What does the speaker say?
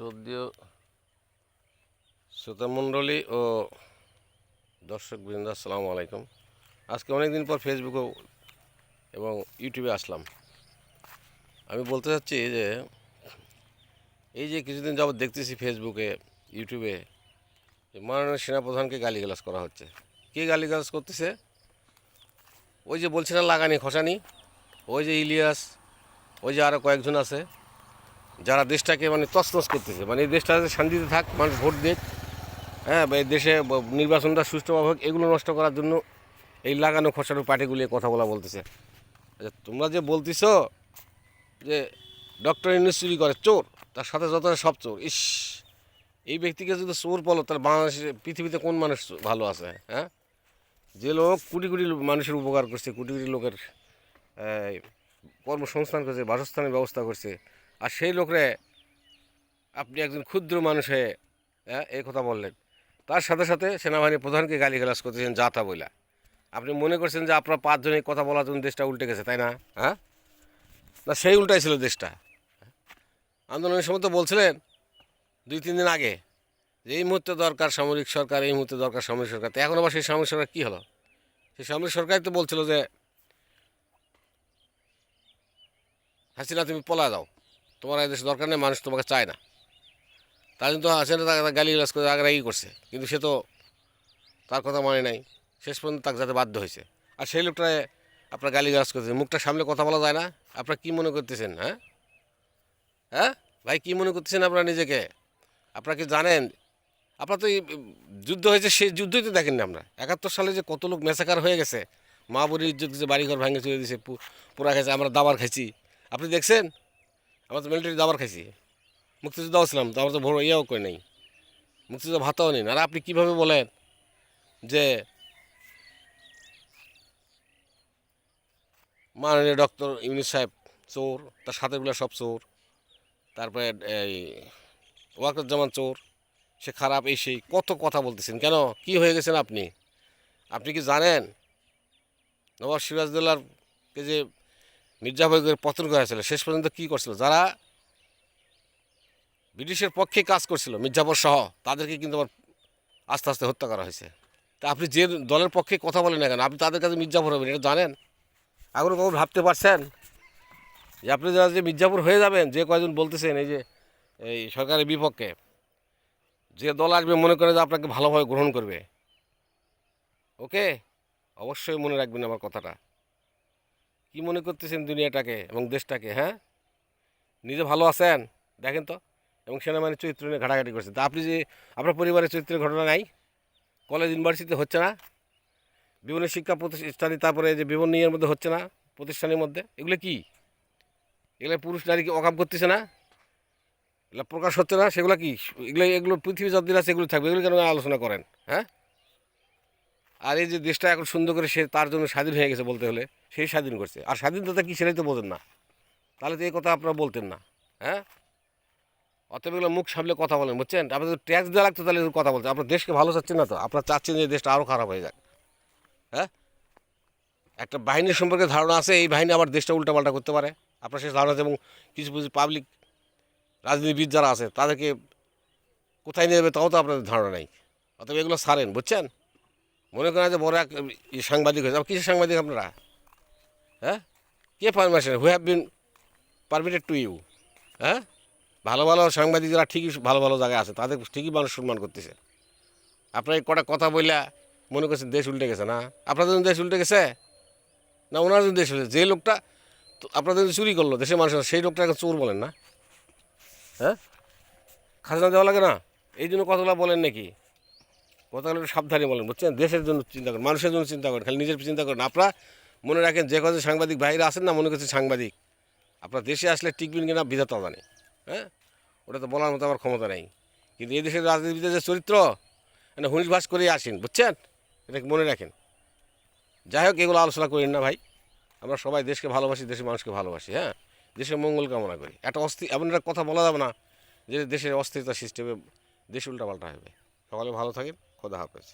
শ্রদ্ধেয় শ্রোতামণ্ডলী ও দর্শক বৃন্দ আসসালামু আলাইকুম। আজকে অনেক দিন পর ফেসবুকে এবং ইউটিউবে আসলাম। আমি বলতে চাচ্ছি যে, এই যে কিছুদিন যাবত দেখতেছি ফেসবুকে ইউটিউবে যে মাননীয় সেনাপ্রধানকে গালিগালাজ করা হচ্ছে। কে গালিগালাজ করতেছে? ওই যে বলছে না, লাগানি খসানি, ওই যে ইলিয়াস, ওই যে আরও কয়েকজন আছে। যারা দেশটাকে মানে তছনছ করতেছে মানে এই দেশটা শান্তিতে থাক, মানুষ ভোট দেখ হ্যাঁ এই দেশে নির্বাচনটা সুষ্ঠুভাবে হোক, এগুলো নষ্ট করার জন্য এই লাগানো খসানো পার্টিগুলি কথা বলা বলতেছে। আচ্ছা তোমরা যে বলতেছ যে ডক্টর ইউনুস চুরি করে, চোর, তার সাথে যত সব চোর, ইস, এই ব্যক্তিকে যদি চোর বলো, তাহলে বাংলাদেশে পৃথিবীতে কোন মানুষ ভালো আছে হ্যাঁ? যে লোক কোটি কোটি মানুষের উপকার করছে, কোটি কোটি লোকের কর্মসংস্থান করছে, বাসস্থানের ব্যবস্থা করছে আর সেই লোকরে আপনি একজন ক্ষুদ্র মানুষ হয়ে হ্যাঁ এই কথা বললেন। তার সাথে সাথে সেনাবাহিনীর প্রধানকে গালিগালাজ করতেছেন যা তা বইলা। আপনি মনে করছেন যে আপনার পাঁচজনে কথা বলার জন্য দেশটা উল্টে গেছে, তাই না? হ্যাঁ? না, সেই উল্টাই ছিল দেশটা। আন্দোলনের সময় তো বলছিলেন দুই, তিন দিন আগে যে এই মুহূর্তে দরকার সামরিক সরকার, এই মুহূর্তে দরকার সামরিক সরকার। তো এখন আবার সেই সামরিক সরকার কী হলো? সেই সামরিক সরকারই তো বলছিল যে, হাসিনা তুমি পলা যাও তোমার এই দেশে দরকার নেই, মানুষ তোমাকে চায় না। তার জন্য তো না, তাকে গালি গালাজ করে আগ্রাহী করছে। কিন্তু সে তো তার কথা মানে নাই। শেষ পর্যন্ত তাকে যাতে বাধ্য হয়েছে। আর সেই লোকটা আপনার গালি গালাজ করতেছে। মুখটা সামনে কথা বলা যায় না। আপনারা কী মনে করতেছেন হ্যাঁ? হ্যাঁ? ভাই, কী মনে করতেছেন আপনারা নিজেকে? আপনারা কি জানেন? আপনারা তো এই যুদ্ধ হয়েছে সেই যুদ্ধই তো দেখেন না আমরা একাত্তর সালে যে কত লোক মেসাকার হয়ে গেছে। মা বুড়ির ইজ্জত যে বাড়িঘর ভেঙে চলে দিয়েছে পুরা খেয়েছে আমরা দাবার খাইছি। আপনি দেখছেন? আমরা তো মিলিটারি দাবার খাইছি। মুক্তিযোদ্ধাও ছিলাম তো আমরা তো বড় ইয়েও করে নেই। মুক্তিযোদ্ধা ভাতাও নেই আর আপনি কীভাবে বলেন যে মাননীয় ডক্টর ইউনিস সাহেব চোর, তার সাথেগুলো সব চোর, তারপরে এই ওয়াকুজ্জামান চোর, সে খারাপ, এই সেই, কত কথা বলতেছেন। কেন? কি হয়ে গেছেন আপনি? আপনি কি জানেন? নবাব সিরাজদৌল্লারকে যে মির্জা ফখরুলের পতন হয়েছিল শেষ পর্যন্ত কী করছিল? যারা ব্রিটিশের পক্ষে কাজ করছিল মির্জাফর সহ, তাদেরকে কিন্তু আবার আস্তে আস্তে হত্যা করা হয়েছে। তা আপনি যে দলের পক্ষে কথা বলেন না কেন, আপনি তাদের কাছে মির্জাফর হবেন, এটা জানেন? এখনও কখন ভাবতে পারছেন? যে আপনি যারা যে মির্জাপুর হয়ে যাবেন, যে কয়জন বলতেছেন, এই যে, এই সরকারের বিপক্ষে, যে দল আসবে মনে করে যে আপনাকে ভালোভাবে গ্রহণ করবে। ওকে? অবশ্যই মনে রাখবেন আমার কথাটা। কি মনে করতেছেন দুনিয়াটাকে এবং দেশটাকে হ্যাঁ? নিজে ভালো আছেন? দেখেন তো, এবং সেনাবাহিনীর চরিত্র নিয়ে ঘাটাঘাটি করছেন। তা আপনি যে, আপনার পরিবারের চরিত্রের ঘটনা নাই? কলেজ, ইউনিভার্সিটিতে হচ্ছে না? বিভিন্ন শিক্ষা প্রতিষ্ঠানে, তারপরে যে বিভিন্ন ইয়ের মধ্যে হচ্ছে না? প্রতিষ্ঠানের মধ্যে? এগুলো কি? এগুলো পুরুষ নারীকে অকাম করতেছে না? এগুলো প্রকাশ হচ্ছে না? সেগুলো কি? এগুলো এগুলো পৃথিবী যতদিন আছে এগুলো থাকবে। এগুলো কেন আলোচনা করেন হ্যাঁ? আর এই যে দেশটা এখন সুন্দর করে সে তার জন্য স্বাধীন হয়ে গেছে বলতে হলে সেই স্বাধীন করছে। আর স্বাধীনতা কি সেটাই তো বোঝেন না। তাহলে তো এই কথা আপনারা বলতেন না হ্যাঁ? অতএব এগুলো মুখ সামলে কথা বলেন, বুঝছেন? আপনাদের ট্যাক্স দেওয়া লাগতো তাহলে কথা বলতে, আপনার দেশকে ভালো চাচ্ছেন না তো, আপনার চাচ্ছেন যে দেশটা আরও খারাপ হয়ে যাক হ্যাঁ? একটা বাহিনীর সম্পর্কে ধারণা আছে, এই বাহিনী আবার দেশটা উল্টাপাল্টা করতে পারে। আপনার সেই ধারণা আছে এবং কিছু কিছু পাবলিক রাজনীতিবিদ যারা আছে, তাদেরকে কোথায় নিয়ে যাবে তাও তো আপনাদের ধারণা নেই। অতএব এগুলো সারেন বুঝছেন? মনে করেন যে বড় এক সাংবাদিক হয়েছে। কিসের সাংবাদিক আপনারা? হ্যাঁ? কে permission? Who have been permitted to you হ্যাঁ? ভালো ভালো সাংবাদিকরা ঠিকই ভালো ভালো জায়গায় আছে, তাদের ঠিকই মানুষ সম্মান করতেছে। আপনার এই কটা কথা বললা মনে করছেন দেশ উল্টে গেছে না? আপনাদের দেশ উল্টে গেছে? না ওনার দেশ উল্টে যে লোকটা আপনাদের চুরি করল, দেশের মানুষ সেই লোকটা এখন চোর বলেন না? হ্যাঁ? খাজনা দেওয়া লাগে না? এই জন্য কথাগুলো বলেন নাকি? কথাগুলো একটু সাবধানে বলেন, বুঝছেন? দেশের জন্য চিন্তা করেন, মানুষের জন্য চিন্তা করেন, খালি নিজের চিন্তা করেন। আপনারা মনে রাখেন যে কজন সাংবাদিক ভাইরা আছেন না, মনে করছে সাংবাদিক। আপনার দেশে আসলে টিকবেন কিনা বিধাতা জানে হ্যাঁ? ওটা তো বলার মতো আমার ক্ষমতা নেই। কিন্তু এই দেশের রাজনীতিবিদের যে চরিত্র মানে হুনিশ ভাস করেই আসেন, বুঝছেন? এটা মনে রাখেন? যাই হোক, এগুলো আলোচনা করেন না ভাই। আমরা সবাই দেশকে ভালোবাসি, দেশের মানুষকে ভালোবাসি হ্যাঁ? দেশের মঙ্গল কামনা করি। একটা অস্থি, এমন একটা কথা বলা যাবে না যে দেশের অস্থিরতা সিস্টেমে দেশ উল্টাপাল্টা হবে। সকালে ভালো থাকেন। খোদা হাফেজ।